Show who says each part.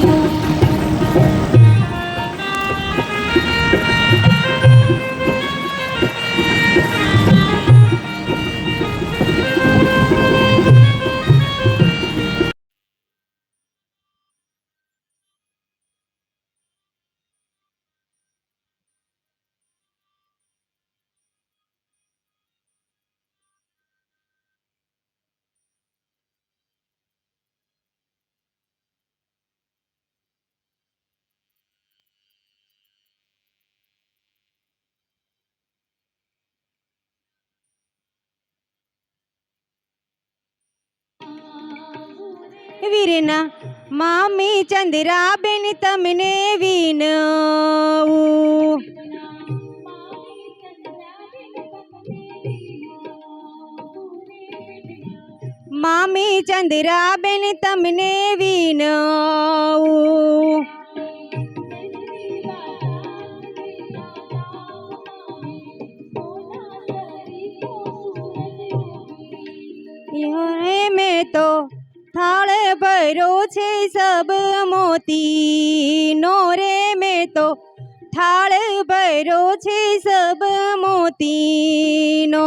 Speaker 1: Thank you. વીરના મામી ચંદ્રાબેન તમને વિનવું મામી ચંદ્રાબેન તમને વિનવું રે મેં તો ભર્યો છે સબ મોતી નો રે મેં તો થાળ ભરો છે સબ મોતીનો.